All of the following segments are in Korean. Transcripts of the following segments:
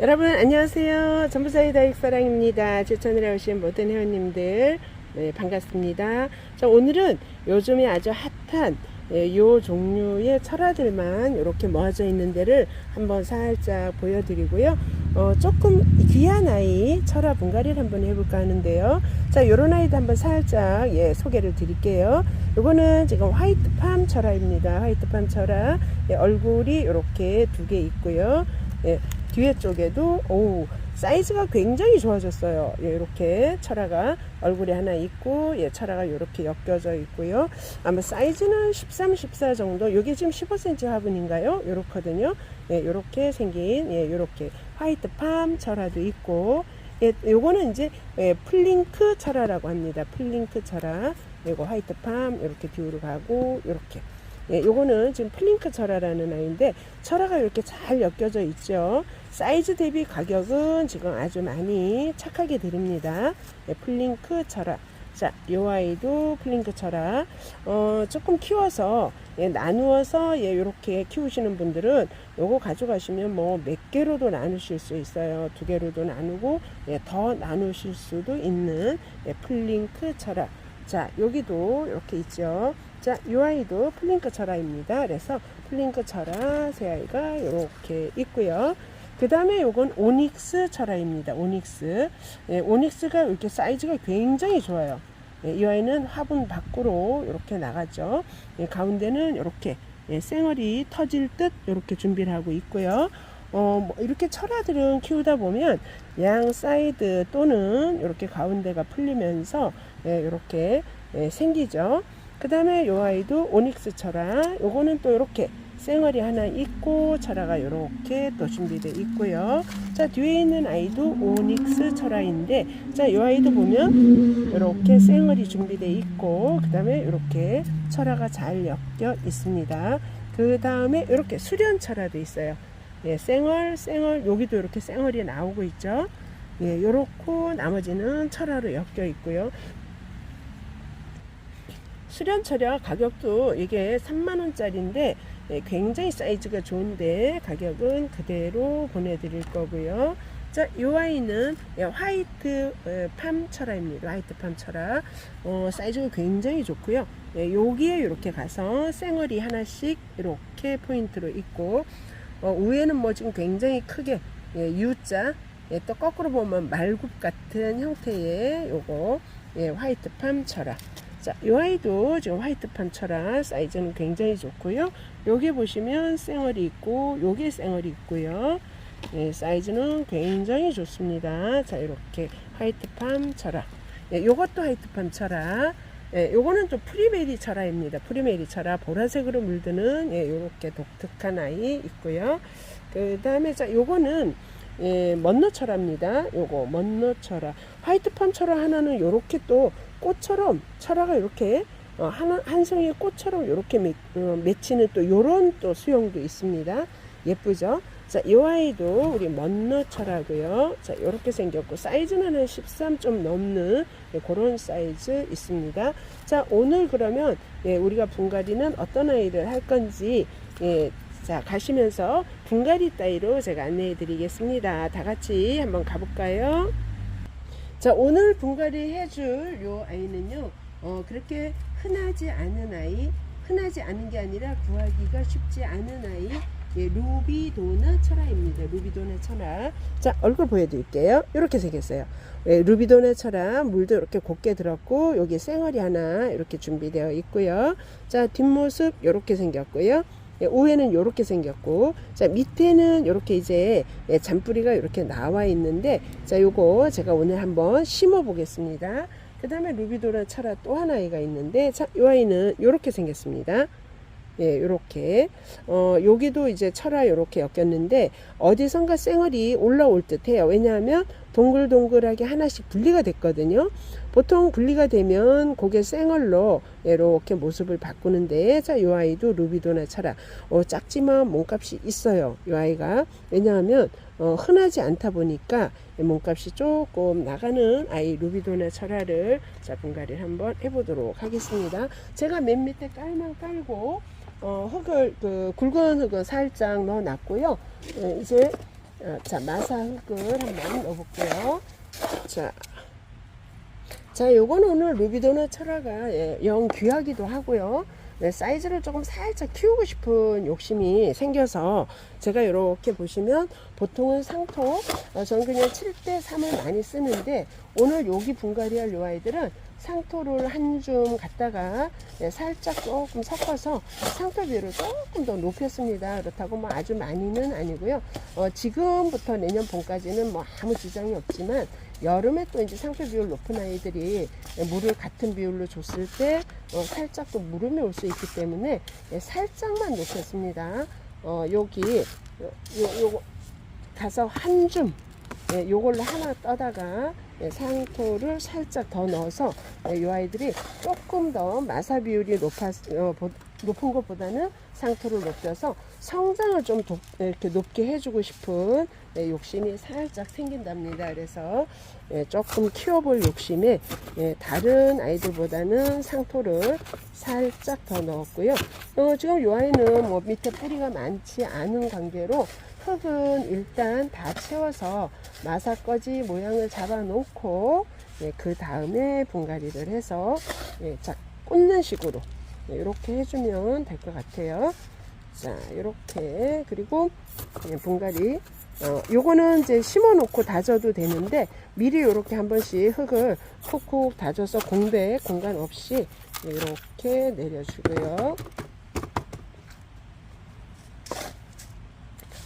여러분 안녕하세요. 전부사의 다육사랑입니다. 제 채널에 오신 모든 회원님들 네, 반갑습니다. 자 오늘은 요즘에 아주 핫한 예, 요 종류의 철화들만 이렇게 모아져 있는 데를 한번 살짝 보여드리고요. 어, 조금 귀한 아이 철화 분갈이를 한번 해볼까 하는데요. 자, 요런 아이도 한번 살짝 예, 소개를 드릴게요. 요거는 지금 화이트팜 철화입니다. 화이트팜 철화 예, 얼굴이 이렇게 두 개 있고요. 예, 뒤에 쪽에도 오 사이즈가 굉장히 좋아졌어요. 예, 이렇게 철화가 얼굴에 하나 있고 예, 철화가 이렇게 엮여져 있고요. 아마 사이즈는 13, 14 정도. 이게 지금 15cm 화분인가요? 요렇거든요. 예, 요렇게 생긴 예, 요렇게 화이트 팜 철화도 있고 예, 요거는 이제 예, 플링크 철화라고 합니다. 플링크 철화. 이거 화이트 팜 이렇게 뒤로 가고 이렇게 예, 요거는 지금 플링크 철화라는 아이인데 철화가 이렇게 잘 엮여져 있죠. 사이즈 대비 가격은 지금 아주 많이 착하게 드립니다. 예, 플링크 철화. 자, 요 아이도 플링크 철화. 어, 조금 키워서 예, 나누어서 예, 요렇게 키우시는 분들은 요거 가져가시면 뭐 몇 개로도 나누실 수 있어요. 두 개로도 나누고 예, 더 나누실 수도 있는 예, 플링크 철화. 자, 여기도 이렇게 있죠. 자, 이 아이도 플링크 철화입니다. 그래서 플링크 철화 새 아이가 이렇게 있고요. 그 다음에 요건 오닉스 철화입니다. 오닉스. 예, 오닉스가 이렇게 사이즈가 굉장히 좋아요. 예, 이 아이는 화분 밖으로 이렇게 나가죠. 예, 가운데는 이렇게 예, 쌩얼이 터질 듯 이렇게 준비를 하고 있고요. 어, 뭐 이렇게 철화들은 키우다 보면 양 사이드 또는 이렇게 가운데가 풀리면서 예, 이렇게 예, 생기죠. 그 다음에 요 아이도 오닉스 철화. 요거는 또 이렇게 쌩얼이 하나 있고 철화가 이렇게 또 준비되어 있고요. 자 뒤에 있는 아이도 오닉스 철화인데 자요 아이도 보면 이렇게 쌩얼이 준비되어 있고 그 다음에 이렇게 철화가 잘 엮여 있습니다. 그 다음에 이렇게 수련 철화도 있어요. 예, 쌩얼, 쌩얼, 여기도 이렇게 쌩얼이 나오고 있죠. 예, 요렇고 나머지는 철화로 엮여 있고요. 수련 철화 가격도 이게 3만원짜리인데 예, 굉장히 사이즈가 좋은데 가격은 그대로 보내드릴 거고요. 자, 요 아이는 예, 화이트 예, 팜 철화입니다. 화이트 팜 철화. 어, 사이즈가 굉장히 좋고요. 예, 여기에 이렇게 가서 쌩얼이 하나씩 이렇게 포인트로 있고 어, 위에는 뭐 지금 굉장히 크게 예, U자 예, 또 거꾸로 보면 말굽 같은 형태의 요거 예, 화이트 팜 철화. 자, 이 아이도 지금 화이트판 철화 사이즈는 굉장히 좋고요. 여기 보시면 쌩얼이 있고, 여기 쌩얼이 있고요. 예, 사이즈는 굉장히 좋습니다. 자, 이렇게 화이트팜 철화. 예, 요것도 화이트팜 철화. 예, 요거는 또 프리메리 철화입니다. 프리메리 철화 보라색으로 물드는 예, 요렇게 독특한 아이 있고요. 그 다음에 자, 요거는 예, 먼노철화입니다. 요거 먼노철화. 화이트팜 철화 하나는 요렇게 또 꽃처럼 철화가 이렇게 어, 한, 한 송이 꽃처럼 이렇게 맺, 어, 맺히는 또 요런 또 수영도 있습니다. 예쁘죠? 자, 이 아이도 우리 먼너철하고요. 자, 이렇게 생겼고 사이즈는 한 13 좀 넘는 예, 그런 사이즈 있습니다. 자, 오늘 그러면 예, 우리가 분갈이는 어떤 아이를 할 건지 예, 자, 가시면서 분갈이 따위로 제가 안내해 드리겠습니다. 다 같이 한번 가볼까요? 자, 오늘 분갈이 해줄 요 아이는요, 어, 그렇게 흔하지 않은 아이, 흔하지 않은 게 아니라 구하기가 쉽지 않은 아이, 예, 루비도나 철화입니다. 루비도나 철화. 자, 얼굴 보여드릴게요. 이렇게 생겼어요. 예, 루비도나 철화, 물도 이렇게 곱게 들었고, 여기 쌩얼이 하나 이렇게 준비되어 있고요. 자, 뒷모습 이렇게 생겼고요. 예, 위에는 이렇게 생겼고 자 밑에는 이렇게 이제 예, 잔뿌리가 이렇게 나와 있는데 자 요거 제가 오늘 한번 심어 보겠습니다 그 다음에 루비도란 차라 또 하나가 있는데 자요 아이는 이렇게 생겼습니다 예, 요렇게. 어, 여기도 이제 철화 요렇게 엮였는데, 어디선가 쌩얼이 올라올 듯 해요. 왜냐하면 동글동글하게 하나씩 분리가 됐거든요. 보통 분리가 되면 고개 쌩얼로 이렇게 모습을 바꾸는데, 자, 요 아이도 루비도나 철화. 어, 작지만 몸값이 있어요. 요 아이가. 왜냐하면, 어, 흔하지 않다 보니까 몸값이 조금 나가는 아이 루비도나 철화를 자, 분갈이를 한번 해보도록 하겠습니다. 제가 맨 밑에 깔만 깔고, 어, 흙을 그 굵은 흙을 살짝 넣어 놨고요. 예, 이제 어, 자, 마사 흙을 한번 넣어 볼게요. 자, 자, 요거는 오늘 루비도나 철화가 예, 영 귀하기도 하고요. 네, 사이즈를 조금 살짝 키우고 싶은 욕심이 생겨서 제가 이렇게 보시면 보통은 상토, 어, 저는 그냥 7대 3을 많이 쓰는데 오늘 여기 분갈이할 요 아이들은 상토를 한 줌 갖다가 예, 살짝 조금 섞어서 상토 비율을 조금 더 높였습니다. 그렇다고 뭐 아주 많이는 아니고요. 어, 지금부터 내년 봄까지는 뭐 아무 지장이 없지만 여름에 또 이제 상표 비율 높은 아이들이 물을 같은 비율로 줬을 때 어, 살짝 또 무름이 올 수 있기 때문에 예, 살짝만 높였습니다. 어, 여기 요, 요, 요거 가서 한 줌, 예, 요걸로 하나 떠다가 예, 상토를 살짝 더 넣어서 예, 이 아이들이 조금 더 마사 비율이 높아, 어, 보- 높은 것보다는 상토를 높여서 성장을 좀 도- 이렇게 높게 해주고 싶은 예, 욕심이 살짝 생긴답니다. 그래서 예, 조금 키워볼 욕심에 예, 다른 아이들보다는 상토를 살짝 더 넣었고요. 어, 지금 이 아이는 뭐 밑에 뿌리가 많지 않은 관계로 흙은 일단 다 채워서 마사꺼지 모양을 잡아 놓고 예, 그 다음에 분갈이를 해서 예, 자 꽂는 식으로 예, 이렇게 해주면 될 것 같아요. 자 이렇게 그리고 예, 분갈이 어, 요거는 이제 심어 놓고 다져도 되는데 미리 이렇게 한 번씩 흙을 콕콕 다져서 공백 공간 없이 이렇게 내려주고요.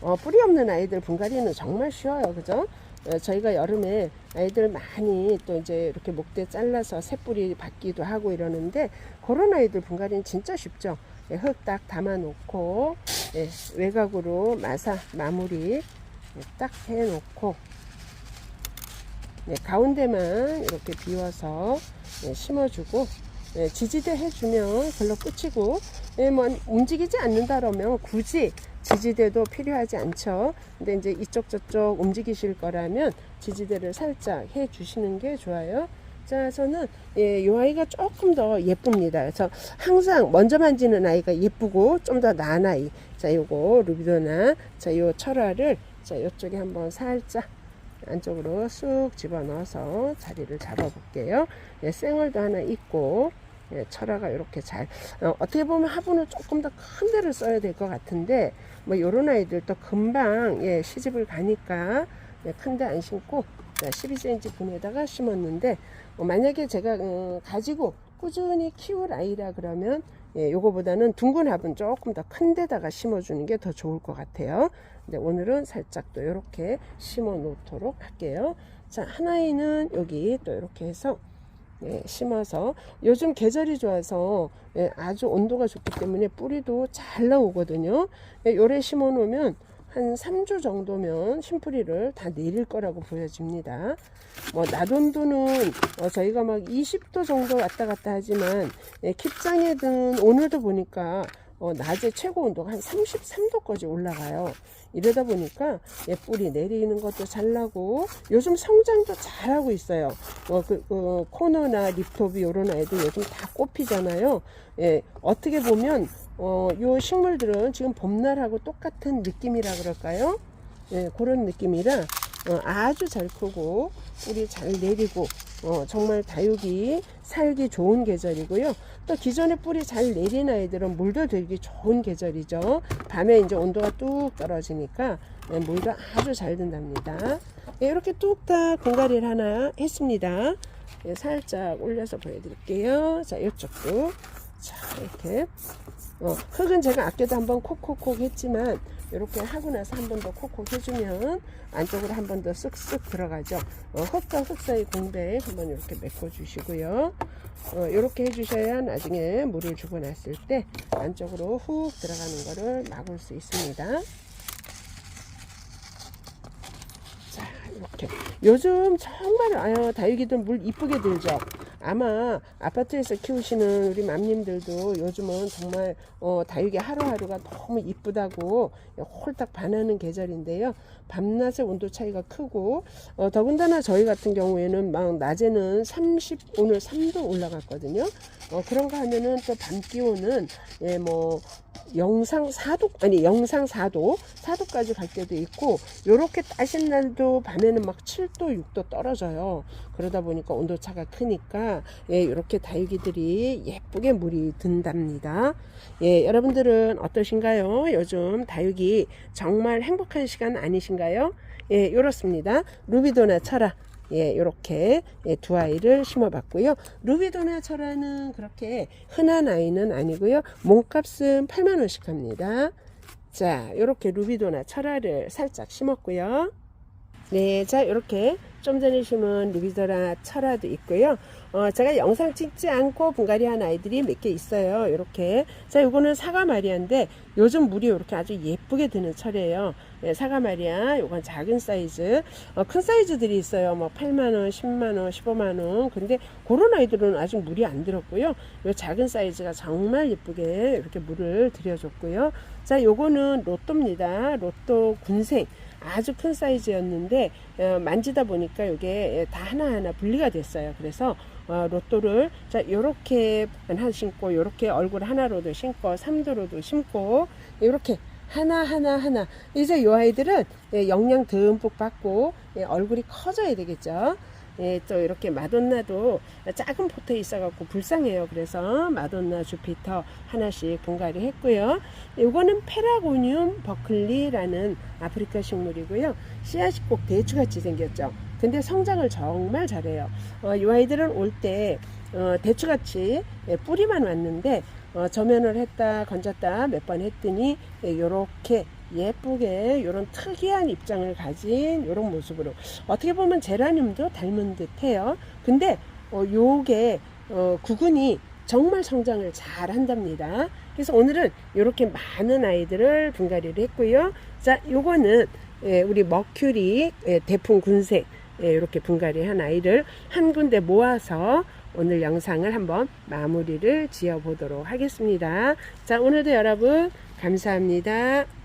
어, 뿌리 없는 아이들 분갈이는 정말 쉬워요. 그죠? 어, 저희가 여름에 아이들 많이 또 이제 이렇게 목대 잘라서 새뿌리 받기도 하고 이러는데 그런 아이들 분갈이는 진짜 쉽죠. 예, 흙딱 담아 놓고 예, 외곽으로 마사 마무리 예, 딱 해 놓고 예, 가운데만 이렇게 비워서 예, 심어주고 예, 지지대 해주면 별로 끝이고 예, 뭐 움직이지 않는다 그러면 굳이 지지대도 필요하지 않죠. 근데 이제 이쪽 저쪽 움직이실 거라면 지지대를 살짝 해 주시는 게 좋아요. 자, 저는 예, 요 아이가 조금 더 예쁩니다. 그래서 항상 먼저 만지는 아이가 예쁘고 좀 더 나은 아이. 자, 요거 루비도나 자, 요 철화를 자, 요쪽에 한번 살짝 안쪽으로 쑥 집어넣어서 자리를 잡아볼게요. 예, 생얼도 하나 있고 예, 철화가 이렇게 잘 어, 떻게 보면 화분을 조금 더 큰 데를 써야 될 것 같은데 뭐 요런 아이들도 금방 예, 시집을 가니까 예, 큰데 안 심고 12cm 분에다가 심었는데 어, 만약에 제가 음, 가지고 꾸준히 키울 아이라 그러면 예, 요거보다는 둥근 화분 조금 더 큰 데다가 심어주는 게 더 좋을 것 같아요. 근데 오늘은 살짝 또 이렇게 심어 놓도록 할게요. 자, 하나이는 여기 또 이렇게 해서 예, 심어서 요즘 계절이 좋아서 예, 아주 온도가 좋기 때문에 뿌리도 잘 나오거든요. 예, 요래 심어 놓으면 한 3주 정도면 심뿌리를 다 내릴 거라고 보여집니다. 뭐 낮온도는 어, 저희가 막 20도 정도 왔다 갔다 하지만 예, 킵장에 든 오늘도 보니까 어, 낮에 최고 온도가 한 33도까지 올라가요. 이러다 보니까 예, 뿌리 내리는 것도 잘 나고 요즘 성장도 잘하고 있어요. 어, 그, 그 코너나 립톱이 이런 아이들 요즘 다 꽃피잖아요. 예, 어떻게 보면 어, 요 식물들은 지금 봄날하고 똑같은 느낌이라 그럴까요? 예, 그런 느낌이라 어, 아주 잘 크고 뿌리 잘 내리고 어, 정말 다육이 살기 좋은 계절이고요. 또 기존에 뿌리 잘 내린 아이들은 물도 들기 좋은 계절이죠. 밤에 이제 온도가 뚝 떨어지니까 예, 물도 아주 잘 든답니다. 예, 이렇게 뚝딱 공가리를 하나 했습니다. 예, 살짝 올려서 보여드릴게요. 자, 이쪽도 자 이렇게 어, 흙은 제가 아껴도 한번 콕콕콕 했지만 이렇게 하고 나서 한 번 더 콕콕 해주면 안쪽으로 한 번 더 쓱쓱 들어가죠. 어, 흙과 흙 사이 공백 한번 이렇게 메꿔 주시고요. 어, 이렇게 해주셔야 나중에 물을 주고 났을 때 안쪽으로 훅 들어가는 거를 막을 수 있습니다. 자, 이렇게. 요즘 정말, 아유, 다육이들 물 이쁘게 들죠? 아마 아파트에서 키우시는 우리 맘님들도 요즘은 정말, 어, 다육이 하루하루가 너무 이쁘다고 홀딱 반하는 계절인데요. 밤낮의 온도 차이가 크고, 어, 더군다나 저희 같은 경우에는 막 낮에는 30, 오늘 3도 올라갔거든요. 어, 그런가 하면은 또 밤 기온은, 예, 뭐, 영상 4도 아니 영상 4도 4도까지 갈 때도 있고 요렇게 따신 날도 밤에는 막 7도 6도 떨어져요. 그러다 보니까 온도차가 크니까 예 요렇게 다육이들이 예쁘게 물이 든답니다. 예 여러분들은 어떠신가요? 요즘 다육이 정말 행복한 시간 아니신가요? 예 요렇습니다. 루비도나 철아 예, 요렇게 예, 두 아이를 심어봤고요. 루비도나 철화는 그렇게 흔한 아이는 아니고요. 몸값은 8만 원씩 합니다. 자, 요렇게 루비도나 철화를 살짝 심었고요. 네, 자, 요렇게 좀 전에 심은 루비도나 철화도 있고요. 어, 제가 영상 찍지 않고 분갈이 한 아이들이 몇 개 있어요. 이렇게. 자, 요거는 사과 마리아인데 요즘 물이 이렇게 아주 예쁘게 드는 철이에요. 예, 사과 마리아, 요건 작은 사이즈. 어, 큰 사이즈들이 있어요. 뭐 8만원, 10만원, 15만원. 근데 그런 아이들은 아직 물이 안 들었고요. 요 작은 사이즈가 정말 예쁘게 이렇게 물을 들여줬고요. 자, 요거는 로또입니다. 로또 군생. 아주 큰 사이즈였는데 어, 만지다 보니까 이게 다 하나하나 분리가 됐어요. 그래서 어, 로또를 자 요렇게 하나 심고 요렇게 얼굴 하나로도 심고 삼도로도 심고 요렇게 하나 하나 하나 이제 요 아이들은 예, 영양 듬뿍 받고 예, 얼굴이 커져야 되겠죠. 예, 또 이렇게 마돈나도 작은 포트에 있어갖고 불쌍해요. 그래서 마돈나 주피터 하나씩 분갈이 했고요. 이거는 페라고늄 버클리라는 아프리카 식물이고요. 씨앗이 꼭 대추같이 생겼죠. 근데 성장을 정말 잘해요. 어, 이 아이들은 올때 어, 대추같이 예, 뿌리만 왔는데 어, 저면을 했다 건졌다 몇 번 했더니 예, 요렇게 예쁘게 이런 특이한 입장을 가진 이런 모습으로 어떻게 보면 제라늄도 닮은 듯해요. 근데 어, 요게 어, 구근이 정말 성장을 잘 한답니다. 그래서 오늘은 이렇게 많은 아이들을 분갈이를 했고요. 자, 요거는 예, 우리 머큐리 예, 대풍 군색 예, 이렇게 분갈이 한 아이를 한 군데 모아서 오늘 영상을 한번 마무리를 지어 보도록 하겠습니다. 자, 오늘도 여러분 감사합니다.